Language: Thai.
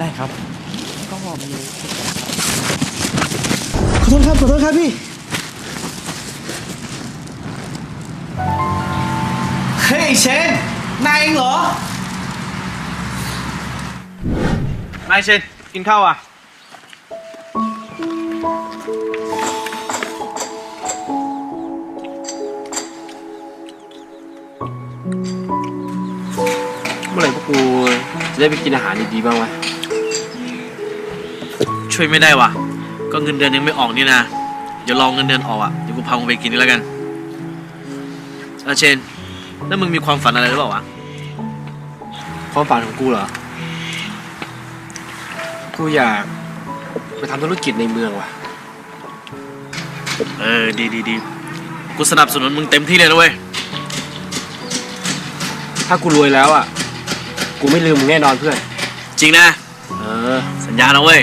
ได้ครับก็หอมอยู่ขอโทษครับขอโทษครับพี่เฮ้ยเชนนายเองเหรอนายเชนกินข้าวอะเมื่อไหร่พวกกูจะได้ไปกินอาหารดีๆบ้างวะ ช่วยไม่ได้ว่ะก็เงินเดือนยังไม่ออกนี่นะเดี๋ยวรองเงินเดือนออกอะเดี๋ยวกูพามึงไปกินนี่แล้วกันเออเชนแล้วมึงมีความฝันอะไรหรือเปล่าวะความฝันของกูเหรอ กูอยากไปทำธุรกิจในเมืองว่ะ เออดีดีดีกูสนับสนุนมึงเต็มที่เลยนะเว้ยถ้ากูรวยแล้วอะ กูไม่ลืมมึงแน่นอนเพื่อน จริงนะ เออ สัญญานะเว้ย